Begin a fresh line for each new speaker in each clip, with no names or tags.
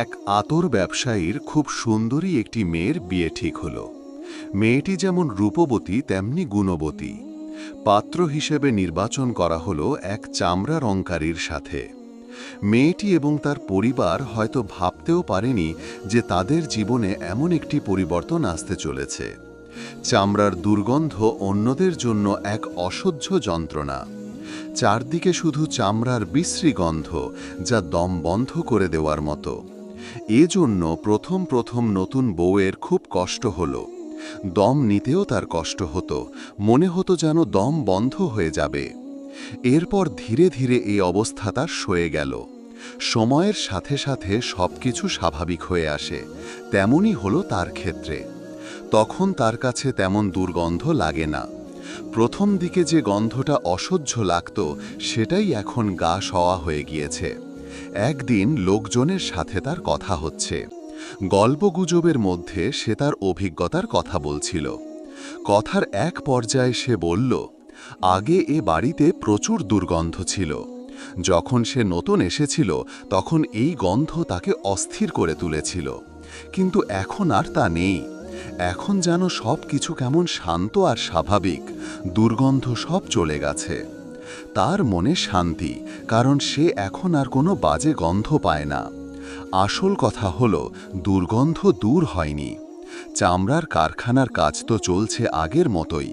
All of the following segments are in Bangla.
এক আতর ব্যবসায়ীর খুব সুন্দরী একটি মেয়ের বিয়ে ঠিক হল। মেয়েটি যেমন রূপবতী, তেমনি গুণবতী। পাত্র হিসেবে নির্বাচন করা হলো এক চামড়া রংকারীর সাথে। মেয়েটি এবং তার পরিবার হয়তো ভাবতেও পারেনি যে তাদের জীবনে এমন একটি পরিবর্তন আসতে চলেছে। চামড়ার দুর্গন্ধ অন্যদের জন্য এক অসহ্য যন্ত্রণা। চারদিকে শুধু চামড়ার বিশ্রী গন্ধ যা দম বন্ধ করে দেওয়ার মতো। এজন্য প্রথম প্রথম নতুন বউয়ের খুব কষ্ট হলো। দম নিতেও তার কষ্ট হতো, মনে হতো যেন দম বন্ধ হয়ে যাবে। এরপর ধীরে ধীরে এই অবস্থা তার সয়ে গেল। সময়ের সাথে সাথে সবকিছু স্বাভাবিক হয়ে আসে, তেমনই হলো তার ক্ষেত্রে। তখন তার কাছে তেমন দুর্গন্ধ লাগে না। প্রথম দিকে যে গন্ধটা অসহ্য লাগত, সেটাই এখন গা সওয়া হয়ে গিয়েছে। একদিন লোকজনের সাথে তার কথা হচ্ছে। গল্পগুজবের মধ্যে সে তার অভিজ্ঞতার কথা বলছিল। কথার এক পর্যায়ে সে বলল, আগে এ বাড়িতে প্রচুর দুর্গন্ধ ছিল। যখন সে নতুন এসেছিল, তখন এই গন্ধ তাকে অস্থির করে তুলেছিল। কিন্তু এখন আর তা নেই। এখন যেন সব কিছু কেমন শান্ত আর স্বাভাবিক, দুর্গন্ধ সব চলে গেছে। তার মনে শান্তি, কারণ সে এখন আর কোনো বাজে গন্ধ পায় না। আসল কথা হল, দুর্গন্ধ দূর হয়নি। চামড়ার কারখানার কাজ তো চলছে আগের মতোই।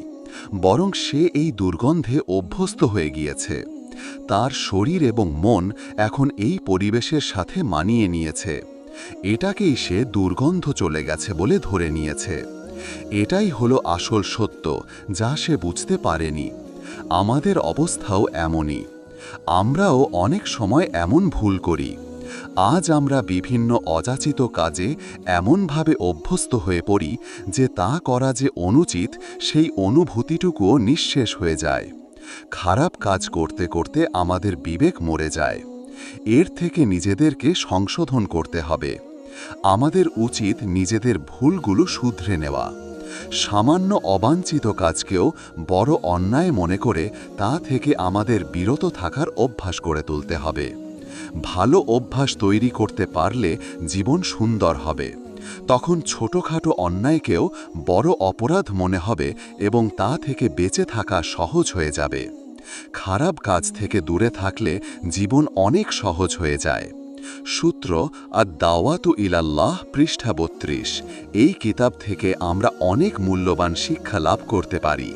বরং সে এই দুর্গন্ধে অভ্যস্ত হয়ে গিয়েছে। তার শরীর এবং মন এখন এই পরিবেশের সাথে মানিয়ে নিয়েছে। এটাকেই সে দুর্গন্ধ চলে গেছে বলে ধরে নিয়েছে। এটাই হলো আসল সত্য, যা সে বুঝতে পারেনি। আমাদের অবস্থাও এমনই। আমরাও অনেক সময় এমন ভুল করি। আজ আমরা বিভিন্ন অযাচিত কাজে এমনভাবে অভ্যস্ত হয়ে পড়ি যে তা করা যে অনুচিত, সেই অনুভূতিটুকুও নিঃশেষ হয়ে যায়। খারাপ কাজ করতে করতে আমাদের বিবেক মরে যায়। এর থেকে নিজেদেরকে সংশোধন করতে হবে। আমাদের উচিত নিজেদের ভুলগুলো শুধরে নেওয়া। সামান্য অবাঞ্ছিত কাজকেও বড় অন্যায় মনে করে তা থেকে আমাদের বিরত থাকার অভ্যাস করে তুলতে হবে। ভালো অভ্যাস তৈরি করতে পারলে জীবন সুন্দর হবে। তখন ছোটখাটো অন্যায়কেও বড় অপরাধ মনে হবে এবং তা থেকে বেঁচে থাকা সহজ হয়ে যাবে। খারাপ কাজ থেকে দূরে থাকলে জীবন অনেক সহজ হয়ে যায়। সূত্র আর দাওয়াত ইলাল্লাহ পৃষ্ঠা বত্রিশ। এই কিতাব থেকে আমরা অনেক মূল্যবান শিক্ষা লাভ করতে পারি।